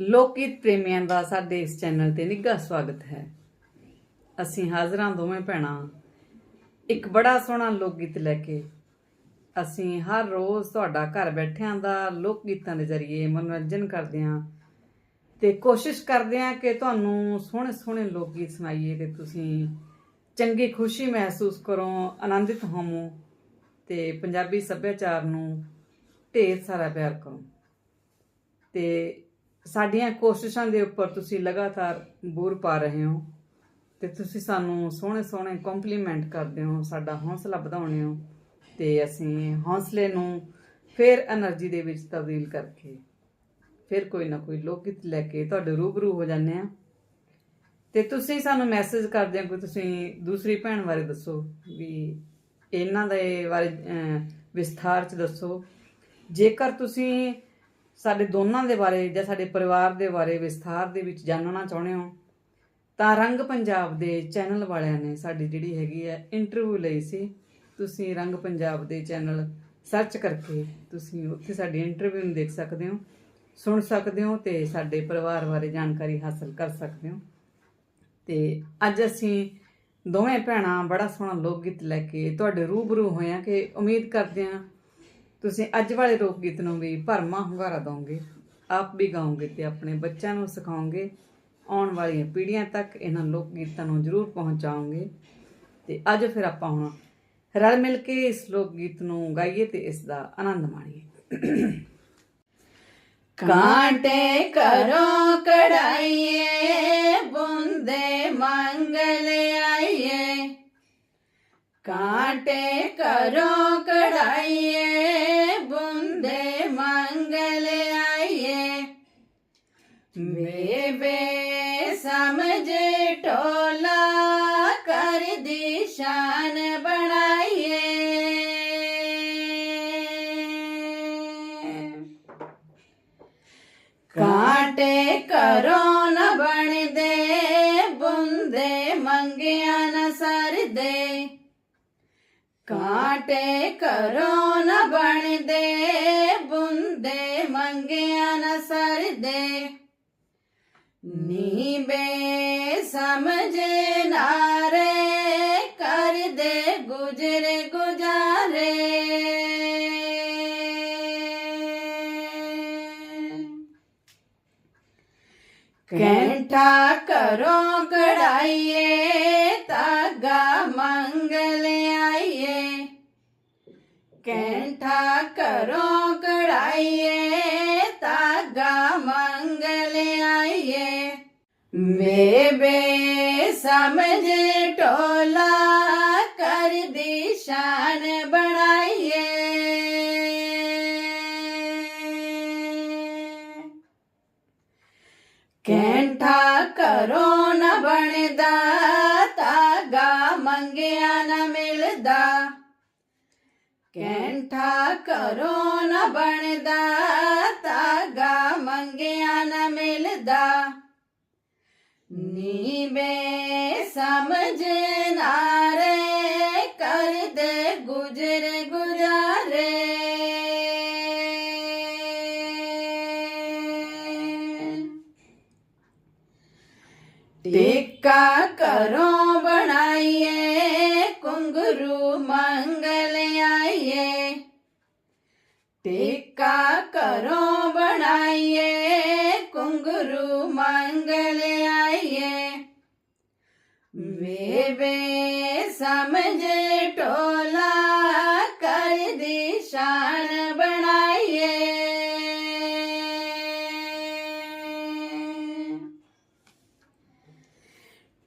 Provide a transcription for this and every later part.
ਲੋਕਗੀਤ ਪ੍ਰੇਮੀਆਂ ਦਾ ਸਾਡੇ ਇਸ ਚੈਨਲ ਤੇ ਨਿੱਘਾ ਸਵਾਗਤ ਹੈ। ਅਸੀਂ ਹਾਜ਼ਰਾਂ ਦੋਵੇਂ ਭੈਣਾਂ। ਇੱਕ ਬੜਾ ਸੋਹਣਾ ਲੋਕ ਗੀਤ ਲੈ ਕੇ ਅਸੀਂ ਹਰ ਰੋਜ਼ ਤੁਹਾਡਾ ਘਰ ਬੈਠਿਆਂ ਦਾ ਲੋਕ ਗੀਤਾਂ ਦੇ ਜ਼ਰੀਏ ਮਨੋਰੰਜਨ ਕਰਦੇ ਹਾਂ ਤੇ ਕੋਸ਼ਿਸ਼ ਕਰਦੇ ਹਾਂ ਕਿ ਤੁਹਾਨੂੰ ਸੋਹਣੇ ਸੋਹਣੇ ਲੋਕ ਗੀਤ ਸੁਣਾਈਏ ਤੇ ਤੁਸੀਂ ਚੰਗੀ ਖੁਸ਼ੀ ਮਹਿਸੂਸ ਕਰੋ, ਆਨੰਦਿਤ ਹੋਵੋ ਤੇ ਪੰਜਾਬੀ ਸੱਭਿਆਚਾਰ ਨੂੰ ਢੇਰ ਸਾਰਾ ਪਿਆਰ ਕਰੋ। ਤੇ ਸਾਡੀਆਂ ਕੋਸ਼ਿਸ਼ਾਂ ਦੇ ਉੱਪਰ ਤੁਸੀਂ ਲਗਾਤਾਰ ਬੂਰ ਪਾ ਰਹੇ ਹੋ ਤੇ ਤੁਸੀਂ ਸਾਨੂੰ ਸੋਹਣੇ ਸੋਹਣੇ ਕੰਪਲੀਮੈਂਟ ਕਰਦੇ ਹੋ, ਸਾਡਾ ਹੌਸਲਾ ਵਧਾਉਂਦੇ ਹੋ ਤੇ ਅਸੀਂ ਹੌਸਲੇ ਨੂੰ ਫਿਰ એનર્ਜੀ ਦੇ ਵਿੱਚ ਤਬਦੀਲ ਕਰਕੇ ਫਿਰ ਕੋਈ ਨਾ ਕੋਈ ਲੋਕਿਤ ਲੈ ਕੇ ਤੁਹਾਡੇ ਰੂਬਰੂ ਹੋ ਜਾਂਦੇ ਆ ਤੇ ਤੁਸੀਂ ਸਾਨੂੰ ਮੈਸੇਜ ਕਰਦੇ ਹੋ ਕਿ ਤੁਸੀਂ ਦੂਸਰੀ ਭੈਣ ਬਾਰੇ ਦੱਸੋ ਵੀ ਇਹਨਾਂ ਦੇ ਬਾਰੇ ਵਿਸਥਾਰ ਚ ਦੱਸੋ। ਜੇਕਰ ਤੁਸੀਂ ਸਾਡੇ ਦੋਨਾਂ ਦੇ ਬਾਰੇ ਜਾਂ ਸਾਡੇ ਪਰਿਵਾਰ ਦੇ ਬਾਰੇ ਵਿਸਥਾਰ ਦੇ ਵਿੱਚ ਜਾਣਨਾ ਚਾਹੁੰਦੇ ਹੋ? ਤਾਂ ਰੰਗ ਪੰਜਾਬ ਦੇ ਚੈਨਲ ਵਾਲਿਆਂ ਨੇ ਸਾਡੀ ਜਿਹੜੀ ਹੈਗੀ ਹੈ ਇੰਟਰਵਿਊ ਲਈ ਸੀ। ਤੁਸੀਂ ਰੰਗ ਪੰਜਾਬ ਦੇ ਚੈਨਲ ਸਰਚ ਕਰਕੇ ਤੁਸੀਂ ਉੱਥੇ ਸਾਡੀ ਇੰਟਰਵਿਊ ਨੂੰ ਦੇਖ ਸਕਦੇ ਹੋ, ਸੁਣ ਸਕਦੇ ਹੋ ਤੇ ਸਾਡੇ ਪਰਿਵਾਰ ਬਾਰੇ ਜਾਣਕਾਰੀ ਹਾਸਲ ਕਰ ਸਕਦੇ ਹੋ। ਤੇ ਅੱਜ ਅਸੀਂ ਦੋਵੇਂ ਭੈਣਾਂ ਬੜਾ ਸੋਹਣਾ ਲੋਕ ਗੀਤ ਲੈ ਕੇ ਤੁਹਾਡੇ ਰੂਬਰੂ ਹੋਏ ਕਿ ਉਮੀਦ ਕਰਦੇ ਹਾਂ ਤੁਸੀਂ ਅੱਜ ਵਾਲੇ ਲੋਕ ਗੀਤ ਨੂੰ ਵੀ ਭਰਮਾ ਹੁੰਗਾਰਾ ਦਿਓਗੇ ਆਪ ਵੀ ਗਾਓਗੇ ਤੇ ਆਪਣੇ ਬੱਚਿਆਂ ਨੂੰ ਸਿਖਾਓਗੇ। ਆਉਣ ਵਾਲੀਆਂ ਪੀੜ੍ਹੀਆਂ ਤੱਕ ਇਹਨਾਂ ਲੋਕ ਗੀਤਾਂ ਨੂੰ ਜ਼ਰੂਰ ਪਹੁੰਚਾਓਗੇ। ਤੇ ਅੱਜ ਫਿਰ ਆਪਾਂ ਹੁਣ ਰਲ ਮਿਲ ਕੇ ਇਸ ਲੋਕ ਗੀਤ ਨੂੰ ਗਾਈਏ ਤੇ ਇਸ ਦਾ ਆਨੰਦ ਮਾਣੀਏ। ਕਾਂਟੇ ਕਰੋ ਕੜਾਈਏ ਬੁੰਦੇ ਮੰਗਲ ਕਾਂਟੇ ਕਰੋ ਕੜਾਈਏ ਬੁੰਦੇ ਮੰਗਲ ਆਈਏ ਬੇਬੇ ਸਮਝ ਟੋਲਾ ਕਰ ਦੀ ਸ਼ਾਨ ਬਣਾਈਏ ਕਾਂਟੇ ਕਰੋ ਨ ਬਣਦੇ ਬੁੰਦੇ ਮੰਗਿਆ ਨ ਕਾਂਟੇ ਕਰੋ ਨ ਬਣਦੇ, ਬੁੰਦੇ ਮੰਗਿਆ ਨ ਸਰਦੇ। ਨੀਬੇ ਸਮਝ ਨਾਰੇ, ਕਰਦੇ ਗੁਜਰੇ ਗੁਜਾਰੇ। ਕੈਂਠਾ ਕਰੋ ਕੜਾਈਏ ਤਾਗਾ ਮੰਗਲੇ ਕੈਂਠਾ ਕਰੋ ਕੜਾਈਏ ਤਾਗਾ ਮੰਗਲ ਆਈਏ। ਬੇਬੇ ਸਮਝ ਟੋਲਾ ਕਰ ਦੀ ਸ਼ਾਨ ਬਣਾਈਏ। ਕੈਂਠਾ ਕਰੋ ਨ ਬਣਦਾ, ਤਾਗਾ ਮੰਗਿਆ ਨ ਮਿਲਦਾ ਕੈਂਠਾ ਕਰੋ ਨ ਬਣਦਾ ਤਾਗਾ ਮੰਗਿਆ ਨਾ ਮਿਲਦਾ। ਨੀਵੇ ਸਮਝ ਨਾਰੇ ਕਰਦੇ ਗੁਜਰ ਗੁਜਾਰੇ। ਟੇਕਾ ਕਰੋ ਬਣਾਈਏ ਕੁੰਗਰੂ ਮੰਗ ਟੇਕਾ ਕਰੋ ਬਣਾਈਏ ਕੁੰਗਰੂ ਮੰਗਲ ਆਈਏ ਵੇਵੇ ਸਮਝ ਟੋਲਾ ਕਰ ਦੀ ਸ਼ਾਨ ਬਣਾਈਏ।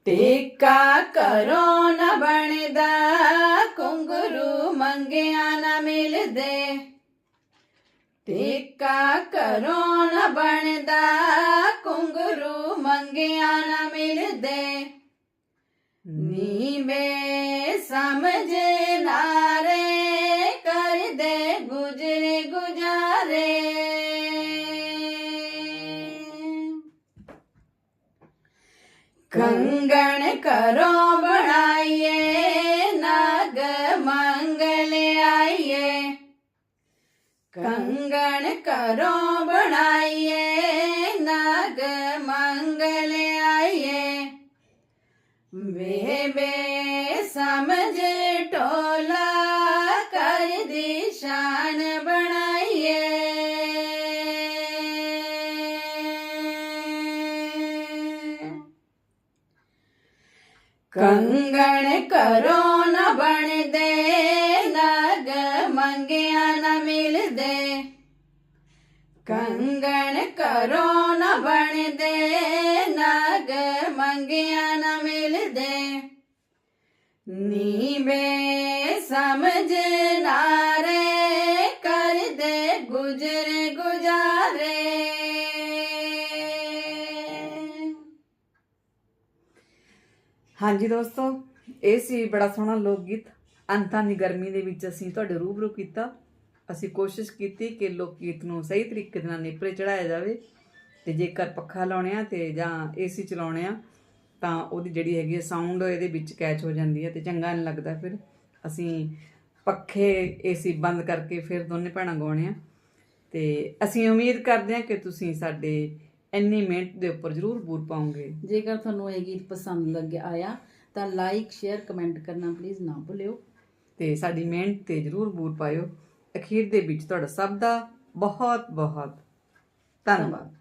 ਟੇਕਾ ਕਰੋ ਨ ਬਣਦਾ ਕੁੰਗਰੂ ਮੰਗਿਆ ਨ ਮਿਲਦੇ। ਟੇਕਾ ਕਰੋ ਨ ਬਣਦਾ ਕੁੰਗਰੂ ਮੰਗਿਆ ਨ ਮਿਲਦੇ। ਨੀਵੇਂ ਸਮਝ ਨਾਰੇ ਕਰਦੇ ਗੁਜਰੇ ਗੁਜਾਰੇ। ਕੰਗਣ ਕਰੋ कंगन करो बनाइए नाग मंगल आइए वे बे ਕੰਗਣ ਕਰੋ ਨ ਬਣਦੇ ਨਗ ਮੰਗਿਆ ਨ ਮਿਲਦੇ। ਕੰਗਣ ਕਰੋ ਨ ਬਣਦੇ ਨਗ ਮੰਗਿਆ ਨ ਮਿਲਦੇ। ਨੀਵੇ ਸਮਝ ਨਾਰੇ ਕਰਦੇ ਗੁਜਰ ਹਾਂਜੀ ਦੋਸਤੋ, ਇਹ ਸੀ ਬੜਾ ਸੋਹਣਾ ਲੋਕ ਗੀਤ ਅੰਤਾਂ ਦੀ ਗਰਮੀ ਦੇ ਵਿੱਚ ਅਸੀਂ ਤੁਹਾਡੇ ਰੂਬਰੂ ਕੀਤਾ। ਅਸੀਂ ਕੋਸ਼ਿਸ਼ ਕੀਤੀ ਕਿ ਲੋਕ ਗੀਤ ਨੂੰ ਸਹੀ ਤਰੀਕੇ ਦੇ ਨਾਲ ਨੇਪਰੇ ਚੜਾਇਆ ਜਾਵੇ ਤੇ ਜੇਕਰ ਪੱਖਾ ਲਾਉਣੇ ਆ ਤੇ ਜਾਂ ਏਸੀ ਚਲਾਉਣੇ ਆ, ਤਾਂ ਉਹਦੀ ਜਿਹੜੀ ਹੈਗੀ ਹੈ ਸਾਊਂਡ ਇਹਦੇ ਵਿੱਚ ਕੈਚ ਹੋ ਜਾਂਦੀ ਹੈ ਤੇ ਚੰਗਾ ਨਹੀਂ ਲੱਗਦਾ ਫਿਰ। ਅਸੀਂ ਪੱਖੇ ਏਸੀ ਬੰਦ ਕਰਕੇ ਫਿਰ ਦੋਨੇ ਭੈਣਾਂ ਗਾਉਣੇ ਆ। ਤੇ ਅਸੀਂ ਉਮੀਦ ਕਰਦੇ ਹਾਂ ਕਿ ਤੁਸੀਂ ਸਾਡੇ ਇੰਨੀ ਮਿਹਨਤ ਦੇ ਉੱਪਰ ਜ਼ਰੂਰ ਬੂਰ ਪਾਉਂਗੇ। ਜੇਕਰ ਤੁਹਾਨੂੰ ਇਹ ਗੀਤ ਪਸੰਦ ਲੱਗਿਆ ਆਇਆ ਤਾਂ ਲਾਈਕ ਸ਼ੇਅਰ ਕਮੈਂਟ ਕਰਨਾ ਪਲੀਜ਼ ਨਾ ਭੁੱਲਿਓ। ਤੇ ਸਾਡੀ ਮਿਹਨਤ ਤੇ ਜਰੂਰ ਬੂਰ ਪਾਇਓ। ਅਖੀਰ ਦੇ ਵਿੱਚ ਤੁਹਾਡਾ ਸਭ ਦਾ ਬਹੁਤ ਬਹੁਤ ਧੰਨਵਾਦ।